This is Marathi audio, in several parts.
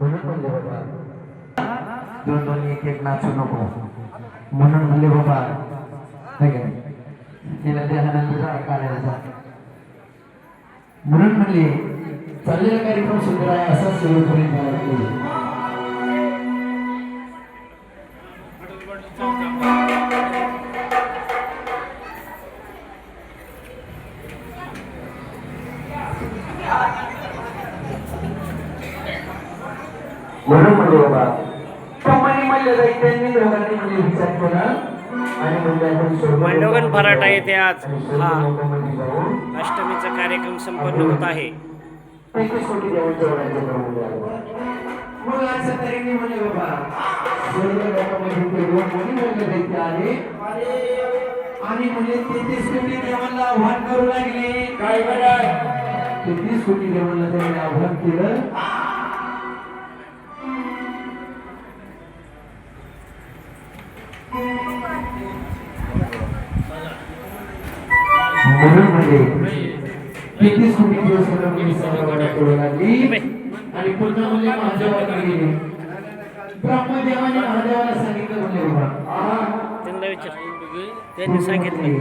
म्हणून म्हणले बाबा एक एक म्हणून म्हणले तिला चाललेला कार्यक्रम सुंदर आहे असा सुरू करीत म्हणून म्हणले बाबा कमानी म्हणले जाईल त्यांनी दोघांनी म्हणजे विचार केला. आणि म्हणजे आपण मांडवगण येथे आज. हा. अष्टमीचा कार्यक्रम संपन्न होत आहे. एकवीस कोटी देवांच्या. मग असं तरी बाबा आणि म्हणजे तेहतीस कोटी देवांना आव्हान करू लागले. काय तेहतीस कोटी देवांना त्यांनी आव्हान केलं. म्हणून म्हणजे दिवस मी करू लागली आणि पुन्हा म्हणजे महादेवाकडे. गेली ब्रह्मदेवाने महादेवाला सांगितलं म्हणजे बाबा त्यांना सांगितलं.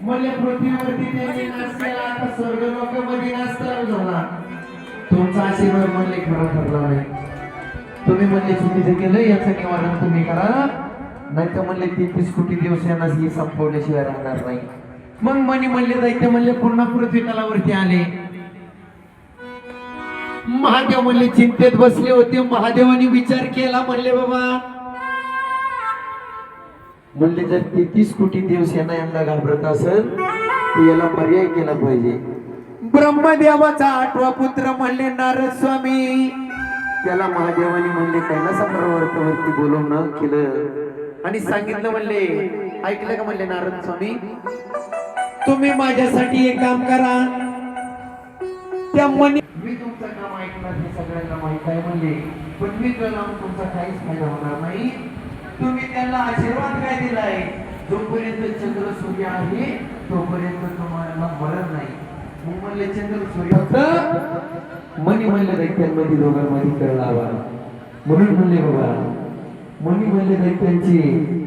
मला पृथ्वीवरती त्यांनी नाच केला आता स्वर्ग लोकांमध्ये चालू झाला. तुमचा आशीर्वाद म्हणले खरा ठरला नाही. तुम्ही म्हणले चुकीचं केलं याचं निवारण तुम्ही करा. नाही तर म्हणले ती कोटी दिवस यांना ही संपवल्याशिवाय राहणार नाही. मग मनी म्हणले दैत्य म्हणले पुन्हा पृथ्वी तलावरती आले. महादेव म्हणले चिंतेत बसले होते महादेवाने विचार केला. म्हणले बाबा. म्हणले जर तेहतीस कोटी दिवस यांना यांना घाबरत असेल तर याला पर्याय केला पाहिजे. ब्रह्मदेवाचा आठवा पुत्र म्हणले नारद स्वामी. त्याला महादेवाने म्हणले कैलासा पर्वतावरती बोलवणं केलं. आणि सांगितलं म्हणले ऐकलं का म्हणले नारद स्वामी? तुम्ही माझ्यासाठी एक काम करा. त्या मनी मी तुमचं काम ऐकणार हे सगळ्यांना माहीत आहे म्हणले पण मी तुला तुमचा काहीच फायदा होणार नाही. तुम्ही त्यांना आशीर्वाद काय दिलाय? जोपर्यंत चंद्र सूर्य आहे तोपर्यंत तुम्हाला मरण नाही. मग म्हणले चंद्र सूर्य फक्त मनी म्हणले दैत्यांमध्ये दोघांमध्ये कळ लावा म्हणून म्हणले बाबा मनी म्हणले दैत्यांची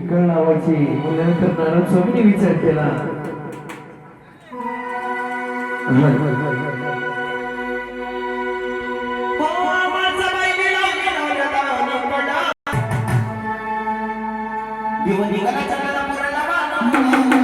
कळ लावायची. मग नंतर नारद स्वामीने विचार केला. चला पुराला